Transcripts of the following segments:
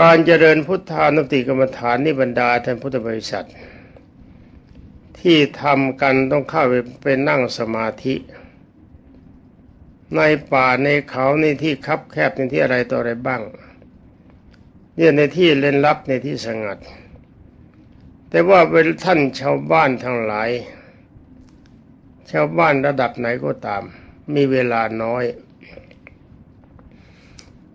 การเจริญพุทธานุติกรรมฐานนี่บรรดาท่านพุทธบริษัท ที่ทำกันต้องเข้าไปเป็นนั่งสมาธิ ในป่าในเขาในที่คับแคบในที่อะไรต่ออะไรบ้างเนี่ยในที่เล่นลับในที่สงัด แต่ว่าเป็นท่านชาวบ้านทั้งหลาย ชาวบ้านระดับไหนก็ตาม มีเวลาน้อย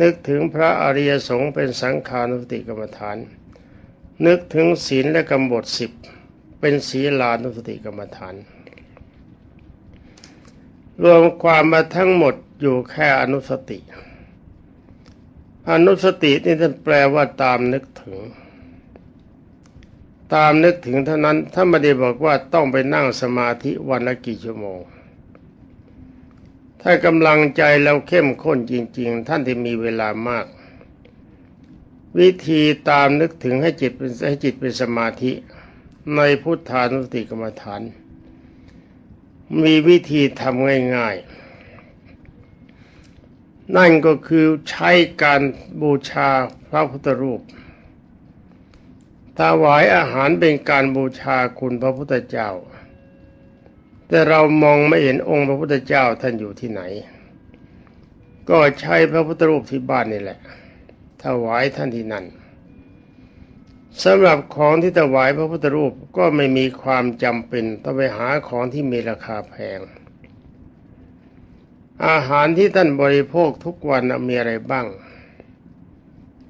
นึกถึงพระอริยสงฆ์เป็นสังขานุสติกรรมฐาน นึกถึงศีลและกรรมบทสิบเป็นศีลานุสติกรรมฐาน รวมความมาทั้งหมดอยู่แค่อนุสติ อนุสตินี่ท่านแปลว่าตามนึกถึง ตามนึกถึงเท่านั้นถ้าไม่ได้บอกว่าต้องไปนั่งสมาธิวันละกี่ชั่วโมง ถ้ากำลังใจเราเข้มข้นจริง ๆ ท่านที่มีเวลามาก วิธีตามนึกถึงให้จิตเป็นให้จิตเป็นสมาธิ ในพุทธานุสติกรรมฐาน มีวิธีทำง่าย ๆ นั่นก็คือใช้การบูชาพระพุทธรูปถวายอาหารเป็นการบูชาคุณพระพุทธเจ้า แต่เรามองไม่เห็นองค์พระพุทธเจ้าท่านอยู่ที่ไหน ก็ใช้พระพุทธรูปที่บ้านนี่แหละ ถวายท่านที่นั่นสำหรับของที่ถวายพระพุทธรูปก็ไม่มีความจำเป็นต้องไปหาของที่มีราคาแพง อาหารที่ท่านบริโภคทุกวันมีอะไรบ้าง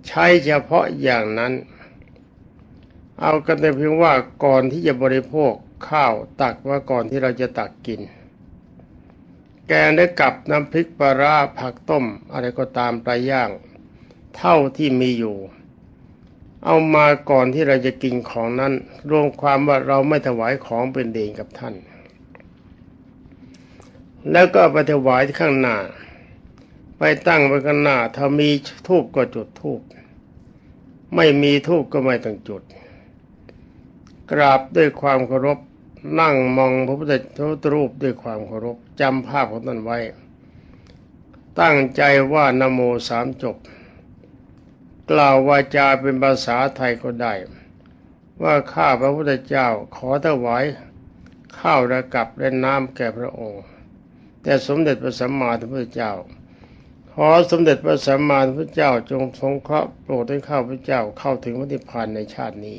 ใช้เฉพาะอย่างนั้น เอากันแต่เพียงว่าก่อนที่จะบริโภค ข้าวตักว่าก่อนที่เราจะตักกิน แกงได้กับน้ำพริกปลาราผักต้ม อะไรก็ตามปลาย่าง เท่าที่มีอยู่ เอามาก่อนที่เราจะกินของนั้น รวมความว่าเราไม่ถวายของเป็นเดงกับท่าน แล้วก็ไปถวายข้างหน้า ไปตั้งไว้ข้างหน้าถ้ามีทูบก็จุดทูบไม่มีทูบก็ไม่ต้องจุดกราบด้วยความเคารพ นั่งมองพระพุทธรูปด้วยความเคารพจำภาพของท่านไว้ ตั้งใจว่านโมสามจบ กล่าววาจาเป็นภาษาไทยก็ได้ ว่าข้าพระพุทธเจ้าขอถวายข้าวระกับและน้ำแก่พระองค์ แต่สมเด็จพระสัมมาสัมพุทธเจ้า ขอสมเด็จพระสัมมาสัมพุทธเจ้าจงทรงเคราะห์โปรดให้ข้าพระเจ้าเข้าถึงพระนิพพานในชาตินี้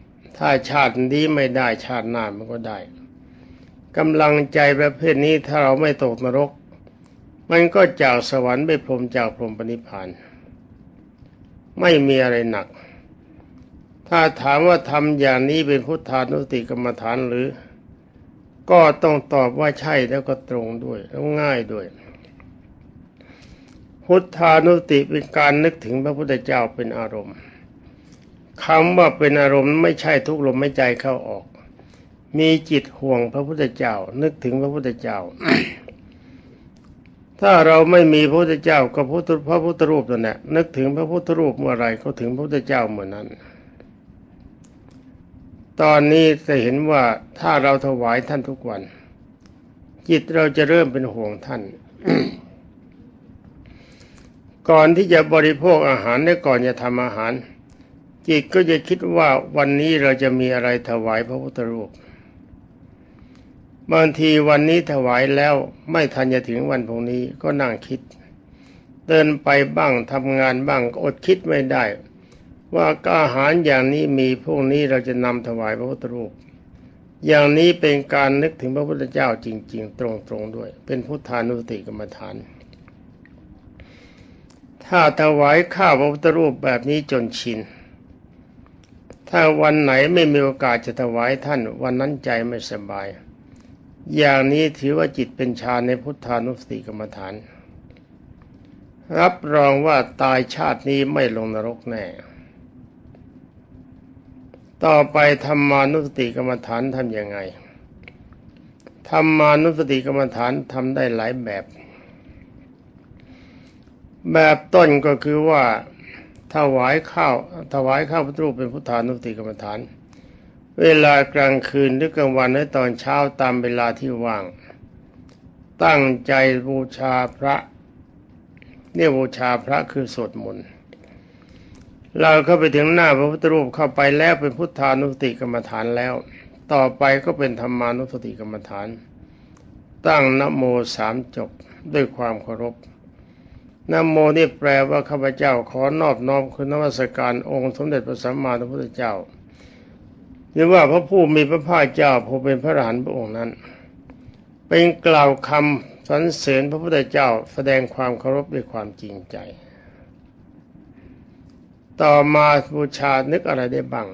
ถ้าชาตินี้ไม่ได้ชาติหน้ามันก็ได้กำลังใจประเภทนี้ถ้าเราไม่ตกนรก มันก็จากสวรรค์ไปพรมจากพรมปณิพานไม่มีอะไรหนัก ถ้าถามว่าทำอย่างนี้เป็นพุทธานุสติกรรมฐานหรือ ก็ต้องตอบว่าใช่แล้วก็ตรงด้วยแล้วง่ายด้วย พุทธานุติเป็นการนึกถึงพระพุทธเจ้าเป็นอารมณ์ คำว่าเป็นอารมณ์ไม่ใช่ทุกลมไม่ใจเข้าออก มีจิตห่วงพระพุทธเจ้า นึกถึงพระพุทธเจ้า ถ้าเราไม่มีพระพุทธเจ้าก็พุทธพระพุทธรูปนั่นแหละนึกถึงพระพุทธรูปเมื่อไรเขาถึงพระพุทธเจ้าเมื่อนั้น ตอนนี้จะเห็นว่าถ้าเราถวายท่านทุกวัน จิตเราจะเริ่มเป็นห่วงท่านก่อนที่จะบริโภคอาหารและก่อนจะทำอาหาร จิตก็จะคิดว่าวันนี้เราจะมีอะไรถวายพระพุทธรูปบางทีวันนี้ถวายแล้วไม่ทันจะถึงวันพรุ่งนี้ก็นั่งคิด เดินไปบ้างทำงานบ้างอดคิดไม่ได้ ว่าอาหารอย่างนี้มีพวกนี้เราจะนำถวายพระพุทธรูป อย่างนี้เป็นการนึกถึงพระพุทธเจ้าจริง ๆ ตรงๆด้วย เป็นพุทธานุสติกรรมฐาน ถ้าถวายข้าวพระพุทธรูปแบบนี้จนชิน ถ้าวันไหนไม่มีโอกาสจะถวายท่าน วันนั้นใจไม่สบาย อย่างนี้ถือว่าจิตเป็นฌานในพุทธานุสติกรรมฐาน รับรองว่าตายชาตินี้ไม่ลงนรกแน่ ต่อไปธรรมานุสติกรรมฐานทำยังไงธรรมานุสติกรรมฐานทำได้หลายแบบ แบบต้นก็คือว่า ถวายข้าวถวายข้าวพระรูปเป็นพุทธานุสติกรรมฐาน เวลากลางคืนหรือกลางวันหรือตอนเช้าตามเวลาที่ว่าง ตั้งใจบูชาพระเนี่ยบูชาพระคือสวดมนต์เราเข้าไปถึงหน้าพระพุทธรูปเข้าไปแล้วเป็นพุทธานุสติกรรมฐานแล้ว ต่อไปก็เป็นธรรมานุสติกรรมฐาน ตั้งนโมสามจบด้วยความเคารพ นโมนี่แปลว่าข้าพเจ้าขอนอบน้อมคุณนวัสการองค์สมเด็จพระสัมมาสัมพุทธเจ้าหรือว่าพระผู้มีพระภาคเจ้าผู้เป็นพระอรหันต์พระองค์นั้น เป็นกล่าวคำสรรเสริญพระพุทธเจ้าแสดงความเคารพด้วยความจริงใจ ต่อมาบูชานึกอะไรได้บ้าง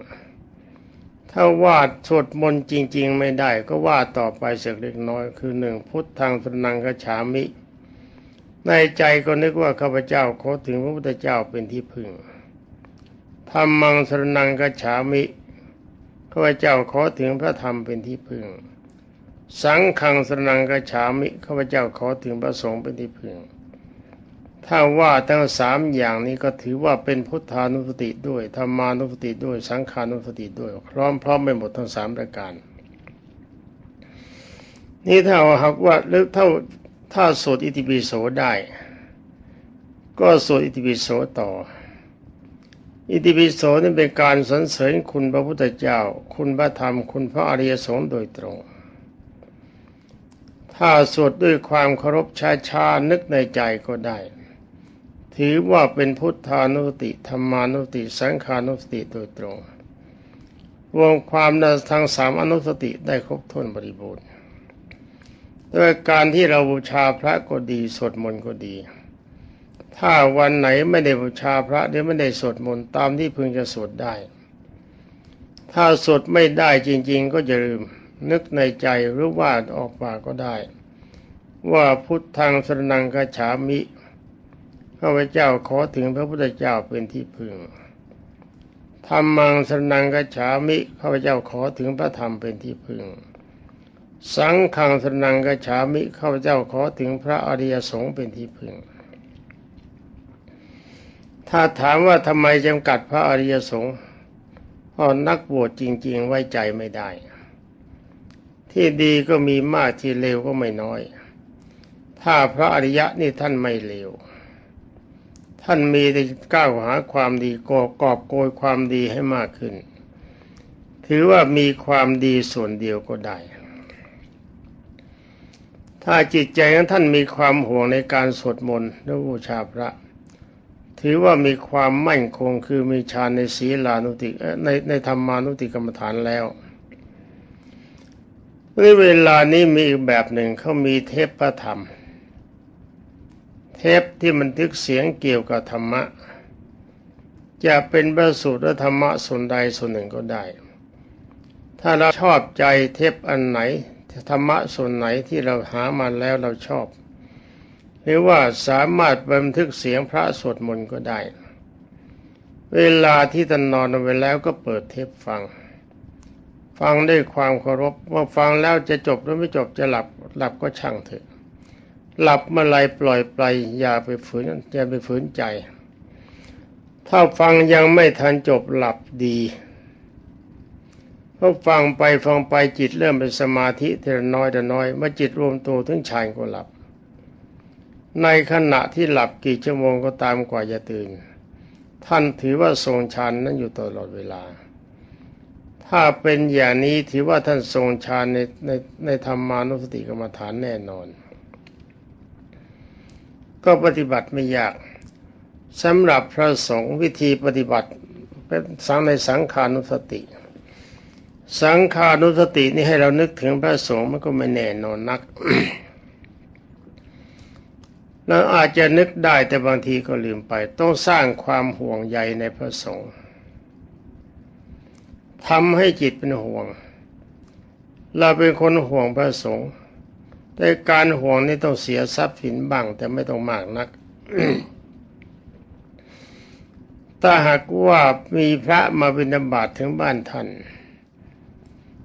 ถ้าวาดสวดมนต์จริง ๆ ไม่ได้ก็วาดต่อไปเสักเล็กน้อย คือหนึ่งพุทธังสนังกฉามิ ในใจก็นึกว่าข้าพเจ้าขอถึงพระพุทธเจ้าเป็นที่พึ่งธรรมังสนังกฉามิข้าพเจ้าขอถึงพระธรรมเป็นที่พึ่ง สังฆังสนังกฉามิข้าพเจ้าขอถึงพระสงฆ์เป็นที่พึ่ง ถ้าว่าทั้งสามอย่างนี้ก็ถือว่าเป็นพุทธานุสติด้วยธรรมานุสติด้วย สังขานุสติด้วยพร้อมพร้อมไปหมดทั้งสามประการนี่ถ้าหากว่าหรือถ้า ถ้าสวดอิติปิโสได้ ก็สวดอิติปิโสต่อ อิติปิโสนี่เป็นการสรรเสริญคุณพระพุทธเจ้า คุณพระธรรม คุณพระอริยสงฆ์โดยตรง ถ้าสวดด้วยความเคารพชาๆนึกในใจก็ได้ ถือว่าเป็นพุทธานุสติธรรมานุสติ สังขานุสติโดยตรง รวมความในทางสามอนุสติได้ครบถ้วนบริบูรณ์ ด้วยการที่เราบูชาพระก็ดีสวดมนต์ก็ดี ถ้าวันไหนไม่ได้บูชาพระหรือไม่ได้สวดมนต์ตามที่พึงจะสวดได้ ถ้าสวดไม่ได้จริง ๆ ก็จะลืมนึกในใจหรือว่าออกปากก็ได้ ว่าพุทธังสรนังกฉามิข้าพเจ้าขอถึงพระพุทธเจ้าเป็นที่พึ่งธรรมังสรนังกฉามิข้าพเจ้าขอถึงพระธรรมเป็นที่พึ่ง สังฆังสนังกฉามิข้าพเจ้าขอถึงพระอริยสงฆ์เป็นที่พึ่ง ถ้าถามว่าทำไมจำกัดพระอริยสงฆ์เพราะนักบวชจริง ๆ ไว้ใจไม่ได้ ที่ดีก็มีมากที่เลวก็ไม่น้อย ถ้าพระอริยะนี่ท่านไม่เลว ท่านมีแต่ก้าวหาความดีกอกอบโกยความดีให้มากขึ้น ถือว่ามีความดีส่วนเดียวก็ได้ ถ้าจิตใจของท่านมีความห่วงในการสวดมนต์และบูชาพระ ถือว่ามีความมั่นคงคือมีฌานในศีลานุติในในธรรมานุติกรรมฐานแล้วในเวลานี้มีอีกแบบหนึ่งเขามีเทปพระธรรม เทปที่มันทึกเสียงเกี่ยวกับธรรมะ จะเป็นพระสูตรธรรมะส่วนใดส่วนหนึ่งก็ได้ ถ้าเราชอบใจเทปอันไหน ธรรมะส่วนไหนที่เราหามาแล้วเราชอบ หรือว่าสามารถบันทึกเสียงพระสวดมนต์ก็ได้ เวลาที่ท่านนอนไปแล้วก็เปิดเทปฟัง ฟังด้วยความเคารพว่าฟังแล้วจะจบหรือไม่จบจะหลับหลับก็ช่างเถอะ หลับเมื่อไรปล่อยไปอย่าไปฝืนอย่าไปฝืนใจ ถ้าฟังยังไม่ทันจบหลับดี พอฟังไปฟังไปจิตเริ่มเป็นสมาธิทีละน้อยแต่น้อยเมื่อจิตรวมตัวถึงฌานก็หลับ ในขณะที่หลับกี่ชั่วโมงก็ตามกว่าจะตื่น ท่านถือว่าทรงฌานนั้นอยู่ตลอดเวลา ถ้าเป็นอย่างนี้ถือว่าท่านทรงฌานในในในธรรมานุสติกรรมฐานแน่นอน ก็ปฏิบัติไม่ยากสำหรับพระสงฆ์วิธีปฏิบัติเป็นสังในสังขานุสติ สังขานุสตินี่ให้เรานึกถึงพระสงฆ์มันก็ไม่แน่นอนนัก เราอาจจะนึกได้แต่บางทีก็ลืมไป ต้องสร้างความห่วงใยในพระสงฆ์ทำให้จิตเป็นห่วง เราเป็นคนห่วงพระสงฆ์แต่การห่วงนี่ต้องเสียทรัพย์สินบ้าง แต่ไม่ต้องมากนักถ้าหากว่ามีพระมาบิณฑบาตถึงบ้านท่าน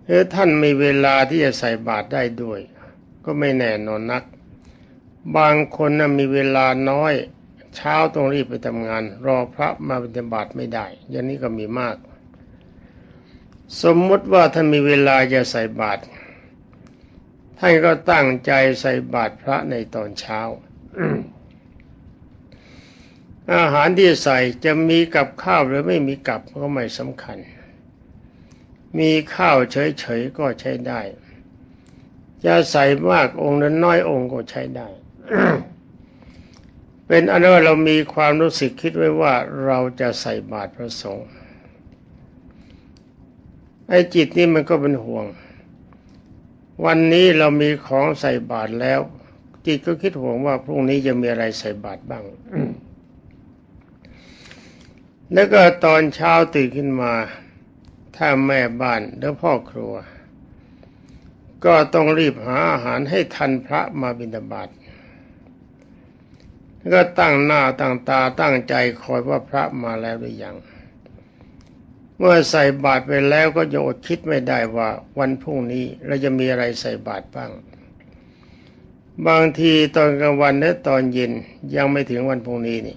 หรือท่านมีเวลาที่จะใส่บาตรได้ด้วย ก็ไม่แน่นอนนัก บางคนนะมีเวลาน้อย เช้าต้องรีบไปทำงาน รอพระมาบิบาตไม่ได้ อย่างนี้ก็มีมาก สมมติว่าท่านมีเวลาจะใส่บาตรท่านก็ตั้งใจใส่บาตรพระในตอนเช้าอาหารที่ใส่จะมีกับข้าวหรือไม่มีกับก็ไม่สำคัญ มีข้าวเฉยๆก็ใช้ได้ จะใส่มากองค์นั้นน้อยองค์ก็ใช้ได้ เป็นอันว่าเรามีความรู้สึกคิดไว้ว่าเราจะใส่บาตรพระสงฆ์ไอ้จิตนี่มันก็เป็นห่วง วันนี้เรามีของใส่บาตรแล้ว จิตก็คิดห่วงว่าพรุ่งนี้จะมีอะไรใส่บาตรบ้างแล้วก็ตอนเช้าตื่นขึ้นมา ถ้าแม่บ้านหรือพ่อครัว ก็ต้องรีบหาอาหารให้ทันพระมาบิณฑบาตก็ตั้งหน้าตั้งตาตั้งใจคอยว่าพระมาแล้วหรือยัง เมื่อใส่บาตรไปแล้วก็จะอดคิดไม่ได้ว่าวันพรุ่งนี้เราจะมีอะไรใส่บาตรบ้าง บางทีตอนกลางวันและตอนเย็นยังไม่ถึงวันพรุ่งนี้นี่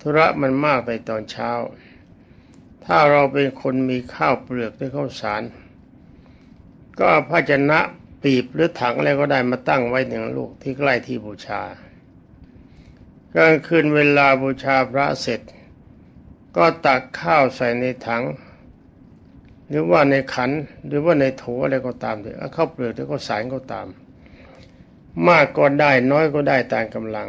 ธุระมันมากไปตอนเช้า ถ้าเราเป็นคนมีข้าวเปลือกหรือข้าวสาร ก็เอาภาชนะปีบหรือถังอะไรก็ได้มาตั้งไว้หนึ่งลูกที่ใกล้ที่บูชากลางคืนเวลาบูชาพระเสร็จ ก็ตักข้าวใส่ในถัง หรือว่าในขันหรือว่าในโถอะไรก็ตามเลยข้าวเปลือกหรือข้าวสารก็ตาม มากก็ได้น้อยก็ได้ตามกำลัง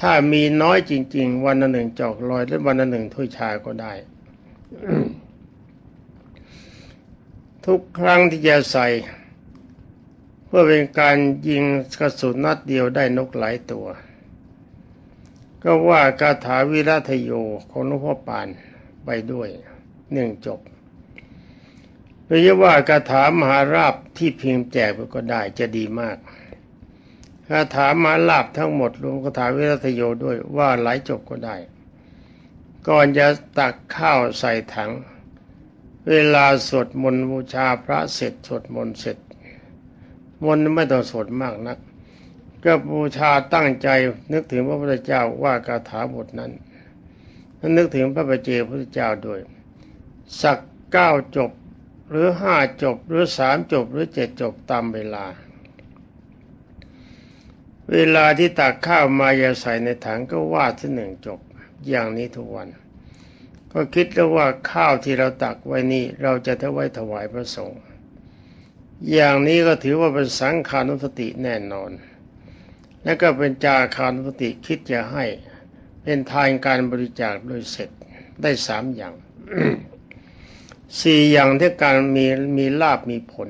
ถ้ามีน้อยจริง ๆ วันละหนึ่งจอกลอยหรือวันละหนึ่งถ้วยชาก็ได้ ทุกครั้งที่จะใส่ เพื่อเป็นการยิงกระสุนนัดเดียวได้นกหลายตัว ก็ว่าคาถาวิรัตโยของหลวงพ่อปานไปด้วยหนึ่งจบหรือว่าคาถามหาราบที่พิมพ์แจกไปก็ได้จะดีมาก คาถามาลาบทั้งหมดรวมคาถาวิรัตโยด้วยว่าหลายจบก็ได้ ก่อนจะตักข้าวใส่ถัง เวลาสวดมนต์บูชาพระเสร็จสวดมนต์เสร็จ มนต์ไม่ต้องสวดมากนัก ก็บูชาตั้งใจนึกถึงพระพุทธเจ้าว่าคาถาบทนั้นแล้วนึกถึงพระประเจพระพุทธเจ้าด้วย สักเก้าจบหรือห้าจบหรือสามจบหรือเจ็ดจบตามเวลา เวลาที่ตักข้าวมาอย่าใส่ในถังก็ว่าที่หนึ่งจบอย่างนี้ทุกวัน ก็คิดแล้วว่าข้าวที่เราตักไว้นี่เราจะถวายถวายพระสงฆ์อย่างนี้ก็ถือว่าเป็นสังขานุสติแน่นอน และก็เป็นจาคานุสติคิดจะให้เป็นทานการบริจาคโดยเสร็จได้สามอย่างสี่อย่างที่การมีมีลาบมีผล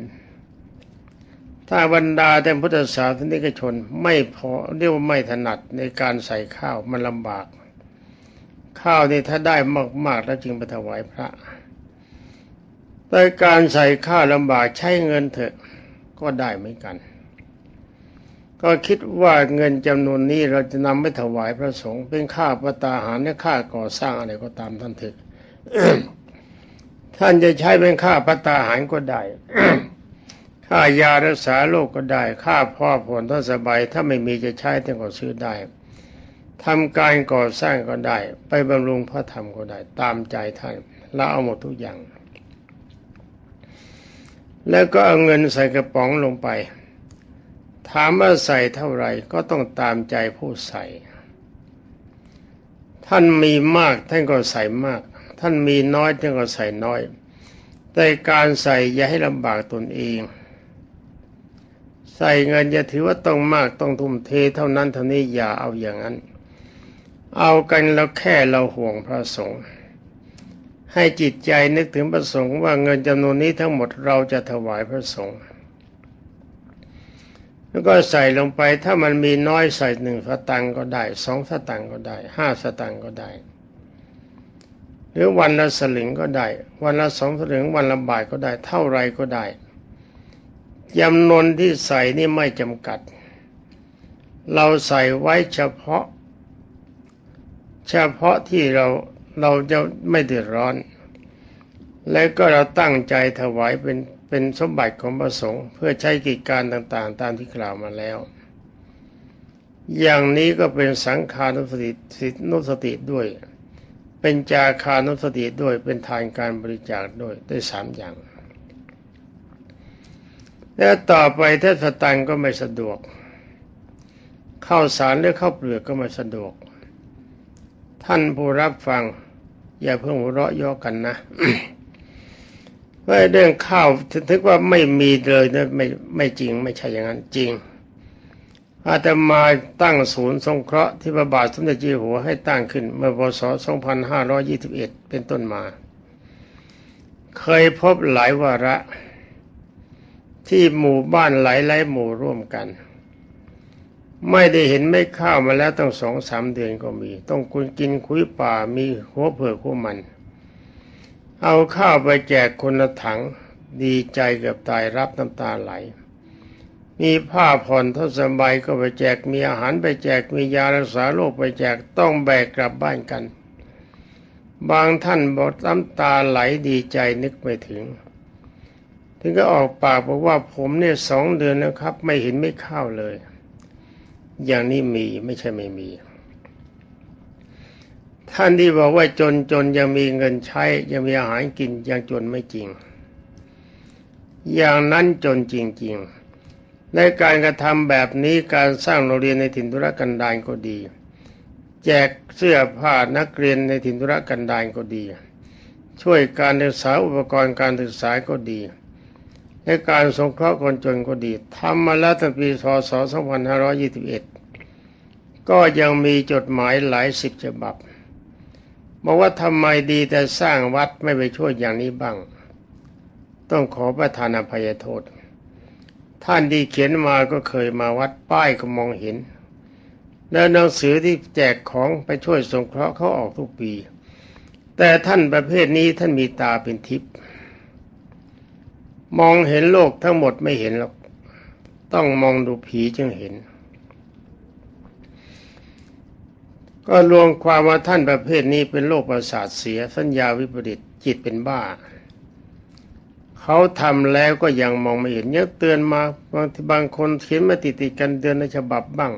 ถ้าบรรดาแต่พุทธศาสนิกชนไม่พอเรียกว่าไม่ถนัดในการใส่ข้าวมันลำบาก ข้าวนี่ถ้าได้มากๆแล้วจึงไปถวายพระแต่การใส่ข้าวลำบากใช้เงินเถอะก็ได้เหมือนกัน ก็คิดว่าเงินจำนวนนี้เราจะนำไปถวายพระสงฆ์เป็นค่าประตาหารและค่าก่อสร้างอะไรก็ตามท่านเถอะท่านจะใช้เป็นค่าประตาหารก็ได้ ค่ายารักษาโรคก็ได้ ค่าพ่อผลทศบายถ้าไม่มีจะใช้ท่านก็ซื้อได้ทำการก่อสร้างก็ได้ ไปบำรุงพระธรรมก็ได้ ตามใจท่านเราเอาหมดทุกอย่าง แล้วก็เอาเงินใส่กระป๋องลงไป ถามว่าใส่เท่าไหร่ก็ต้องตามใจผู้ใส่ ท่านมีมากท่านก็ใส่มาก ท่านมีน้อยท่านก็ใส่น้อย แต่การใส่อย่าให้ลำบากตนเอง ใส่เงินอย่าถือว่าต้องมากต้องทุ่มเทเท่านั้นเท่านี้อย่าเอาอย่างนั้น เอากันแล้วแค่เราห่วงพระสงฆ์ให้จิตใจนึกถึงพระสงฆ์ว่าเงินจำนวนนี้ทั้งหมดเราจะถวายพระสงฆ์แล้วก็ใส่ลงไปถ้ามันมีน้อยใส่หนึ่งสตังก็ได้สองสตังก็ได้ห้าสตังก็ได้ หรือวันละสลึงก็ได้ วันละสองสลึงวันละบาทก็ได้ เท่าไรก็ได้ จำนวนที่ใส่นี่ไม่จำกัด เราใส่ไว้เฉพาะ เฉพาะที่เราเราจะไม่เดือดร้อน และก็เราตั้งใจถวายเป็นเป็นสมบัติของพระสงฆ์เพื่อใช้กิจการต่างๆ ตามที่กล่าวมาแล้ว อย่างนี้ก็เป็นสังขานุสติสินุสติด้วย เป็นจาคานุสติด้วยเป็นทานการบริจาคด้วยได้สามอย่าง แล้วต่อไปถ้าสตังก็ไม่สะดวก เข้าสารหรือเข้าเปลือกก็ไม่สะดวก ท่านผู้รับฟัง อย่าเพิ่งหัวเราะย่อกันนะว่าเรื่องข้าวถึงว่าไม่มีเลยนะไม่ไม่จริง ไม่ใช่อย่างนั้นจริง อาตมาตั้งศูนย์สงเคราะห์ที่พระบาทสมเด็จเจ้าอยู่หัวให้ตั้งขึ้น เมื่อพศ 2521 เป็นต้นมา เคยพบหลายวาระ ที่หมู่บ้านหลายหลายหมู่ร่วมกัน ไม่ได้เห็นไม่ข้าวมาแล้วตั้งสองสามเดือนก็มี ต้องคุณกินคุยป่ามีหัวเผือกหัวมัน เอาข้าวไปแจกคนละถังดีใจเกือบตายรับน้ำตาไหล มีผ้าผ่อนทศบายก็ไปแจกมีอาหารไปแจกมียารักษาโรคไปแจกต้องแบกกลับบ้านกัน บางท่านบอกน้ำตาไหลดีใจนึกไม่ถึง ถึงก็ออกปากบอกว่าผมเนี่ยสองเดือนแล้วครับ ไม่เห็นไม่ข้าวเลย อย่างนี้มีไม่ใช่ไม่มี ท่านที่บอกว่าจนจนยังมีเงินใช้ ยังมีอาหารกินยังจนไม่จริง อย่างนั้นจนจริง ๆ ในการกระทำแบบนี้การสร้างโรงเรียนในถิ่นธุรกันดารก็ดี แจกเสื้อผ้านักเรียนในถิ่นธุรกันดารก็ดี ช่วยการศึกษาอุปกรณ์การศึกษาก็ดี ในการสงเคราะห์คนจนก็ดีทำมาแล้วตั้งปีพศ2521 ก็ยังมีจดหมายหลายสิบฉบับบอกว่าทำไมดีแต่สร้างวัดไม่ไปช่วยอย่างนี้บ้าง ต้องขอประทานอภัยโทษ ท่านที่เขียนมาก็เคยมาวัดป้ายก็มองเห็น แล้วหนังสือที่แจกของไปช่วยสงเคราะห์เขาออกทุกปี แต่ท่านประเภทนี้ท่านมีตาเป็นทิพย์ มองเห็นโลกทั้งหมดไม่เห็นหรอก ต้องมองดูผีจึงเห็น ก็รวมความว่าท่านประเภทนี้เป็นโรคประสาทเสียสัญญาวิปริตจิตเป็นบ้า เขาทำแล้วก็ยังมองไม่เห็นเนี่ยเตือนมาบางทีบางคนเขียนมาติดติดกันเดือนในฉบับบ้าง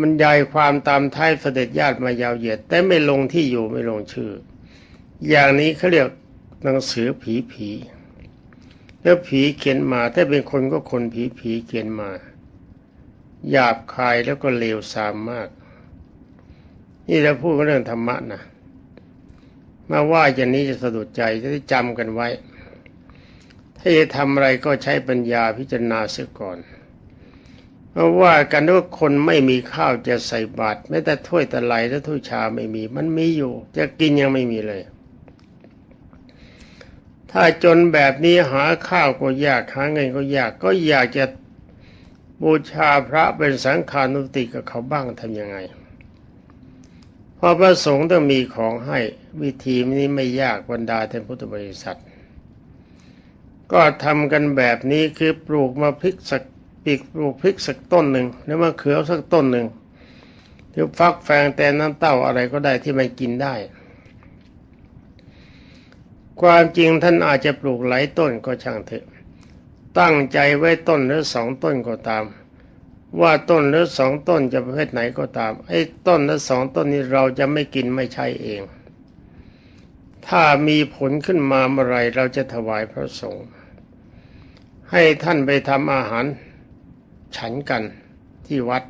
มันยายความตามท้ายเสด็จญาติมายาวเหยียด แต่ไม่ลงที่อยู่ไม่ลงชื่อ อย่างนี้เขาเรียกหนังสือผีผี แล้วผีเขียนมา ถ้าเป็นคนก็คนผีผีเขียนมา หยาบคายแล้วก็เลวทรามมาก นี่เราพูดเรื่องธรรมะนะมาว่าอย่างนี้จะสะดุดใจจะได้จำกันไว้ ถ้าจะทำอะไรก็ใช้ปัญญาพิจารณาเสียก่อนเพราะว่ากันว่าคนไม่มีข้าวจะใส่บาตรแม้แต่ถ้วยตะไลและถ้วยชาไม่มี มันมีอยู่ จะกินยังไม่มีเลย ถ้าจนแบบนี้หาข้าวก็ยากหาเงินก็ยากก็อยากจะบูชาพระเป็นสังฆานุติกับเขาบ้างทำยังไงพอพระสงฆ์ต้องมีของให้วิธีนี้ไม่ยากบรรดาท่านพุทธบริษัท ก็ทำกันแบบนี้คือปลูกมาพริกสักปีกปลูกพริกสักต้นหนึ่งหรือว่าเขือสักต้นหนึ่งที่ฟักแฟงแต่น้ำเต้าอะไรก็ได้ที่มันกินได้ ความจริงท่านอาจจะปลูกหลายต้นก็ช่างเถอะ ตั้งใจไว้ต้นหรือสองต้นก็ตาม ว่าต้นหรือสองต้นจะประเภทไหนก็ตาม ไอ้ต้นหรือสองต้นนี้เราจะไม่กินไม่ใช่เอง ถ้ามีผลขึ้นมาเมื่อไรเราจะถวายพระสงฆ์ให้ท่านไปทำอาหาร ฉันกันที่วัด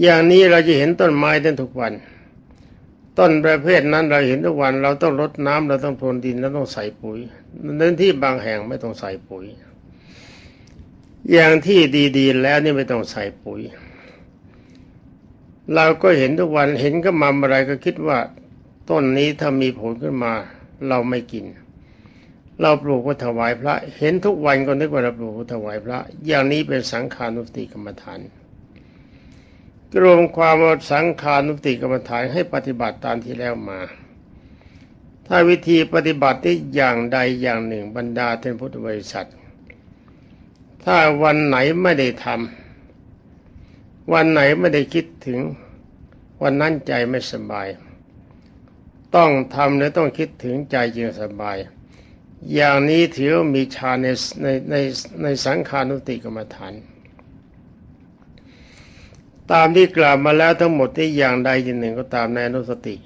อย่างนี้เราจะเห็นต้นไม้ได้ทุกวัน ต้นประเภทนั้นเราเห็นทุกวันเราต้องรดน้ำเราต้องพรวนดินเราต้องใส่ปุ๋ยในที่บางแห่งไม่ต้องใส่ปุ๋ย อย่างที่ดีๆ แล้วนี่ไม่ต้องใส่ปุ๋ย เราก็เห็นทุกวันเห็นก็มาอะไรก็คิดว่า ต้นนี้ถ้ามีผลขึ้นมา เราไม่กิน เราปลูกไว้ถวายพระ เห็นทุกวันก็นึกว่าเราปลูกไว้ถวายพระ อย่างนี้เป็นสังขานุสติกรรมฐาน รวมความว่าสังขานุติกรรมฐานให้ปฏิบัติตามที่แล้วมา ถ้าวิธีปฏิบัติที่อย่างใดอย่างหนึ่งบรรดาท่านพุทธบริษัท ถ้าวันไหนไม่ได้ทำวันไหนไม่ได้คิดถึง วันนั้นใจไม่สบาย ต้องทำและต้องคิดถึงใจจึงสบาย อย่างนี้ถือว่ามีฌานในในในในสังขานุติกรรมฐาน ตามที่กล่าวมาแล้วทั้งหมดที่อย่างใดอย่างหนึ่งก็ตามในอนุสติ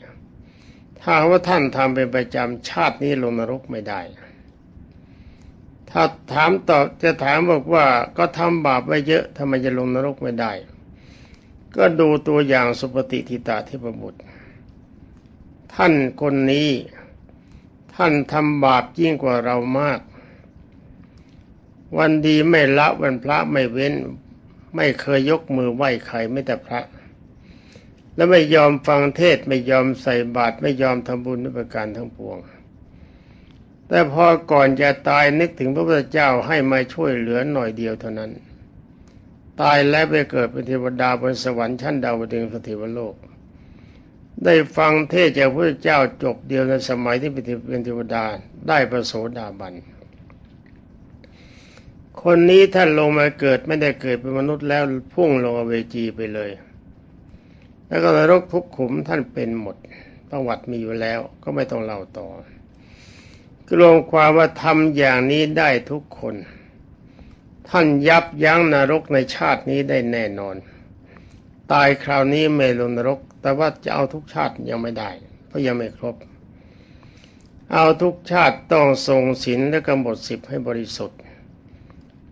ถ้าว่าท่านทำเป็นประจำชาตินี้ลงนรกไม่ได้ ถ้าถามตอบจะถามบอกว่าก็ทำบาปไว้เยอะทำไมจะลงนรกไม่ได้ ก็ดูตัวอย่างสุปฏิทิตาทิพบุตร ท่านคนนี้ท่านทำบาปยิ่งกว่าเรามาก วันดีไม่ละวันพระไม่เว้น ไม่เคยยกมือไหว้ใครไม่แต่พระ และไม่ยอมฟังเทศไม่ยอมใส่บาตรไม่ยอมทำบุญด้วยประการทั้งปวง แต่พอก่อนจะตายนึกถึงพระพุทธเจ้าให้มาช่วยเหลือหน่อยเดียวเท่านั้น ตายแล้วไปเกิดเป็นเทวดาบนสวรรค์ชั้นดาวดึงสถิวโลก ได้ฟังเทศจากพระพุทธเจ้าจบเดียวในสมัยที่เป็นเทวดาได้ประโสดาบัน คนนี้ท่านลงมาเกิดไม่ได้เกิดเป็นมนุษย์แล้วพุ่งลงอเวจีไปเลย แล้วก็นรกทุกขุมท่านเป็นหมดประวัติมีอยู่แล้วก็ไม่ต้องเล่าต่อกรวมความว่าทำอย่างนี้ได้ทุกคน ท่านยับยั้งนรกในชาตินี้ได้แน่นอน ตายคราวนี้ไม่ลงนรก แต่ว่าจะเอาทุกชาติยังไม่ได้ เพราะยังไม่ครบ เอาทุกชาติต้องทรงศีลและกำหนดสิบให้บริสุทธิ์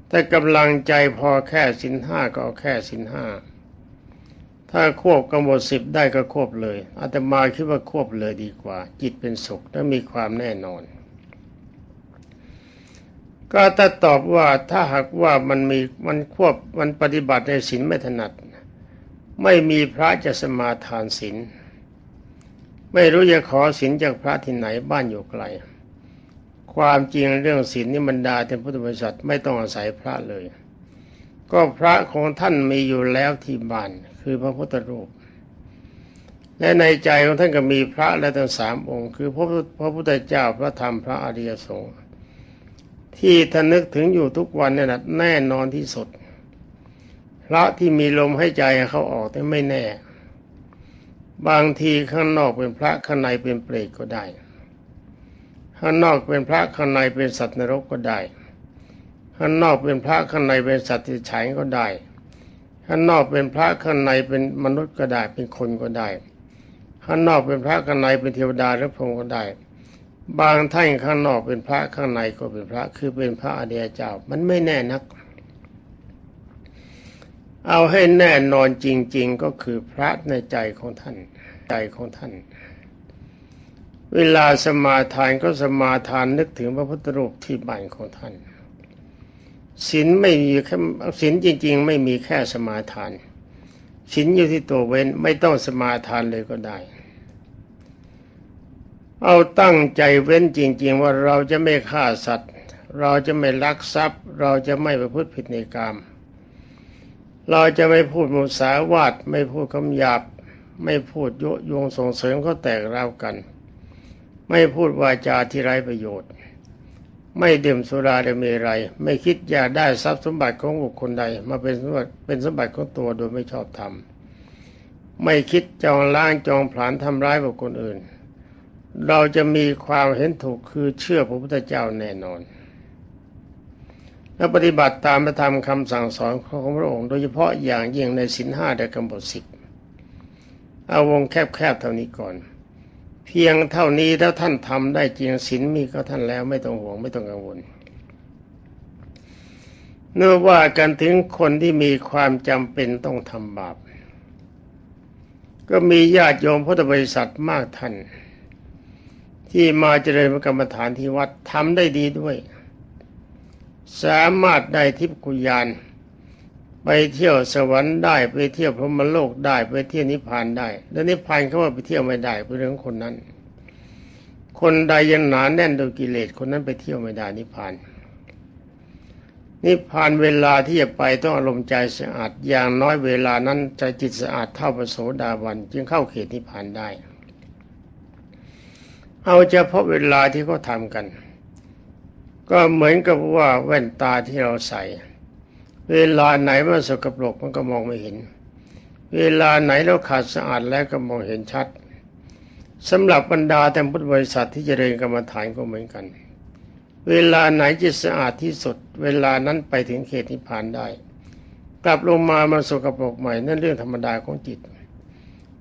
แต่กำลังใจพอแค่สินห้าก็แค่สินห้าถ้าควบกำหนดสิบได้ก็ควบเลยอาตมาคิดว่าควบเลยดีกว่า จิตเป็นสุขและมีความแน่นอน ก็ถ้าตอบว่าถ้าหากว่ามันมีมันควบมันปฏิบัติในศีลไม่ถนัด ไม่มีพระจะสมาทานศีลไม่รู้จะขอศีลจากพระที่ไหนบ้านอยู่ไกล ความจริงเรื่องศีลนี่บรรดาเป็นพุทธบริษัทไม่ต้องอาศัยพระเลย ก็พระของท่านมีอยู่แล้วที่บ้านคือพระพุทธรูป และในใจของท่านก็มีพระและทั้งสามองค์ คือพระพระพุทธเจ้าพระธรรมพระอริยสงฆ์ที่ท่านนึกถึงอยู่ทุกวันนี่แหละแน่นอนที่สุด พระที่มีลมให้ใจเขาออกแต่ไม่แน่ บางทีข้างนอกเป็นพระข้างในเป็นเปรตก็ได้ ข้างนอกเป็นพระข้างในเป็นสัตว์นรกก็ได้ข้างนอกเป็นพระข้างในเป็นสัตว์ที่ฉายก็ได้ข้างนอกเป็นพระข้างในเป็นมนุษย์ก็ได้เป็นคนก็ได้ข้างนอกเป็นพระข้างในเป็นเทวดาหรือพรหมก็ได้ บางท่านข้างนอกเป็นพระข้างในก็เป็นพระคือเป็นพระอเดียเจ้า มันไม่แน่นัก เอาให้แน่นอนจริง ๆก็คือพระในใจของท่าน ใจของท่าน เวลาสมาทานก็สมาทานนึกถึงพระพุทธรูปที่บ้านของท่านศีลไม่มีแค่ศีลจริง ๆ ไม่มีแค่สมาทานศีลอยู่ที่ตัวเว้นไม่ต้องสมาทานเลยก็ได้ เอาตั้งใจเว้นจริง ๆ ว่าเราจะไม่ฆ่าสัตว์ เราจะไม่ลักทรัพย์ เราจะไม่ประพฤติผิดในกรรมเราจะไม่พูดมุสาวาทไม่พูดคำหยาบ ไม่พูดยุยงส่งเสริมเขาแตกราวกัน ไม่พูดวาจาที่ไร้ประโยชน์ ไม่ดื่มสุราและเมรัย ไม่คิดอยากได้ทรัพย์สมบัติของบุคคลใด มาเป็นสมบัติเป็นสมบัติของตัวโดยไม่ชอบธรรมไม่คิดจองล้างจองผลาญทำร้ายบุคคลอื่น เราจะมีความเห็นถูกคือเชื่อพระพุทธเจ้าแน่นอน และปฏิบัติตามพระธรรมคำสั่งสอนของพระองค์ โดยเฉพาะอย่างยิ่งในสินห้าและกำหนดสิบเอาวงแคบๆเท่านี้ก่อน เพียงเท่านี้แล้วท่านทำได้จริงศีลมีก็ท่านแล้วไม่ต้องห่วงไม่ต้องกังวลเนื่อว่ากันถึงคนที่มีความจำเป็นต้องทำบาป ก็มีญาติโยมพุทธบริษัทมากท่าน ที่มาเจริญกรรมฐานที่วัดทำได้ดีด้วย สามารถได้ทิพกุญาณ ไปเที่ยวสวรรค์ได้ไปเที่ยวพรหมโลกได้ไปเที่ยวนิพพานได้แล้วนิพพานเขาว่าไปเที่ยวไม่ได้เป็นเรื่องคนนั้น คนใดยังหนาแน่นโดยกิเลสคนนั้นไปเที่ยวไม่ได้นิพพานนิพพานเวลาที่จะไปต้องอารมณ์ใจสะอาดอย่างน้อยเวลานั้นใจจิตสะอาดเท่าพระโสดาบันจึงเข้าเขตนิพพานได้ เอาเฉพาะเวลาที่เขาทำกัน ก็เหมือนกับว่าแว่นตาที่เราใส่ เวลาไหนมันสกปรกมันก็มองไม่เห็น เวลาไหนเราขาดสะอาดแล้วก็มองเห็นชัดสำหรับบรรดาแต่พุทธบริษัทที่จเจริญกรรมฐานก็เหมือนกัน เวลาไหนจิตสะอาดที่สุด เวลานั้นไปถึงเขตนิพพานได้ กลับลงมามันสกปรกใหม่นั่นเรื่องธรรมดาของจิต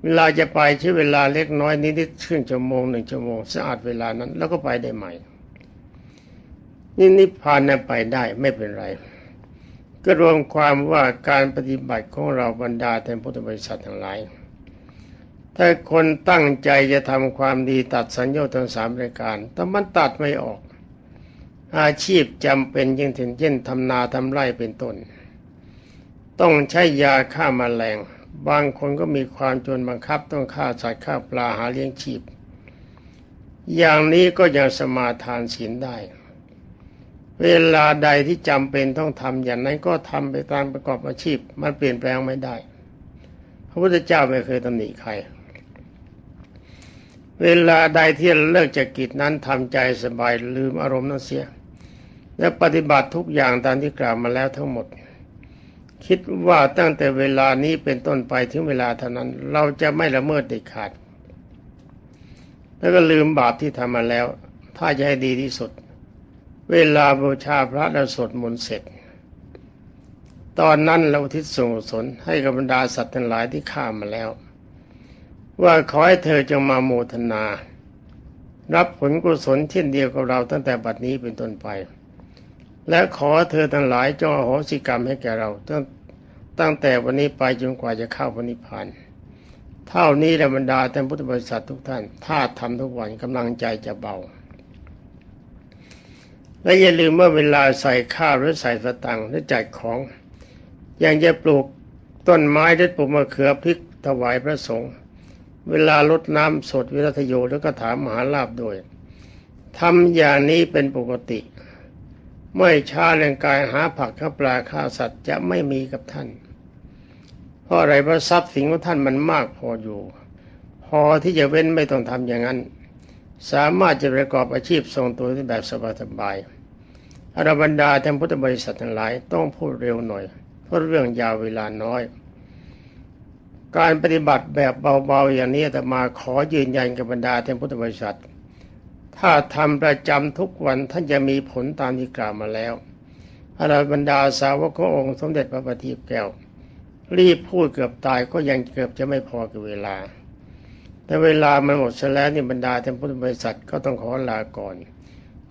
เวลาจะไปใช้เวลาเล็กน้อยนิดๆครึ่งชั่วโมงหนึ่งชั่วโมงสะอาดเวลานั้นแล้วก็ไปได้ใหม่ นี่นิพพานนั้นไปได้ไม่เป็นไร ก็รวมความว่าการปฏิบัติของเราบรรดาแทนพุทธบริษัททั้งหลาย ถ้าคนตั้งใจจะทำความดีตัดสัญญาทั้งสามรายการ แต่มันตัดไม่ออก อาชีพจำเป็นยิ่งถึงเช่นทำนาทำไร่เป็นต้น ต้องใช้ยาฆ่ามาแมลง บางคนก็มีความจนบังคับต้องฆ่าสัตว์ฆ่าปลาหาเลี้ยงชีพ อย่างนี้ก็ยังสมาทานศีลได้ เวลาใดที่จำเป็นต้องทำอย่างนั้นก็ทำไปตามประกอบอาชีพ มันเปลี่ยนแปลงไม่ได้ พระพุทธเจ้าไม่เคยตำหนิใคร เวลาใดที่เลิกจากกิจนั้นทำใจสบายลืมอารมณ์นั้นเสีย และปฏิบัติทุกอย่างตามที่กล่าวมาแล้วทั้งหมด คิดว่าตั้งแต่เวลานี้เป็นต้นไปถึงเวลาเท่านั้น เราจะไม่ละเมิดเด็ดขาด แล้วก็ลืมบาปที่ทำมาแล้ว ถ้าจะให้ดีที่สุด เวลาบูชาพระเราสวดมนต์เสร็จ ตอนนั้นเราทิศส่งสนให้กับบรรดาสัตว์ทั้งหลายที่ข้ามาแล้ว ว่าขอให้เธอจงมาโมทนา รับผลกุศลเช่นเดียวกับเราตั้งแต่บัดนี้เป็นต้นไป และขอเธอทั้งหลายจงอโหสิกรรมให้แก่เราตั้งตั้งแต่วันนี้ไปจนกว่าจะเข้าพระนิพพานเท่านี้แหละบรรดาท่านพุทธบริษัททุกท่าน ถ้าทำทุกวันกำลังใจจะเบา และอย่าลืมว่าเวลาใส่ข้าวหรือใส่สตังค์หรือจัดของอย่างจะปลูกต้นไม้หรือปลูกมะเขือพริกถวายพระสงฆ์เวลาลดน้ำสดวิรัตโยแล้วก็ถามมหาลาบโดยทำอย่างนี้เป็นปกติ ไม่ช้าแรงกายหาผักข้าปลาข้าสัตว์จะไม่มีกับท่าน เพราะอะไรเพราะทรัพย์สินของท่านมันมากพออยู่ พอที่จะเว้นไม่ต้องทำอย่างนั้น สามารถจะประกอบอาชีพทรงตัวแบบสบายๆ อรบรรดาท่านพุทธบริษัททั้งหลายต้องพูดเร็วหน่อย เพราะเรื่องยาวเวลาน้อย การปฏิบัติแบบเบาๆอย่างนี้แต่มาขอยืนยันกับบรรดาท่านพุทธบริษัท ถ้าทำประจำทุกวันท่านจะมีผลตามที่กล่าวมาแล้วอรบรรดาสาวกขององค์สมเด็จพระบัณฑิตแก้ว รีบพูดเกือบตายก็ยังเกือบจะไม่พอกับเวลา แต่เวลามันหมดซะแล้วนี่บรรดาท่านพุทธบริษัทก็ต้องขอลาก่อน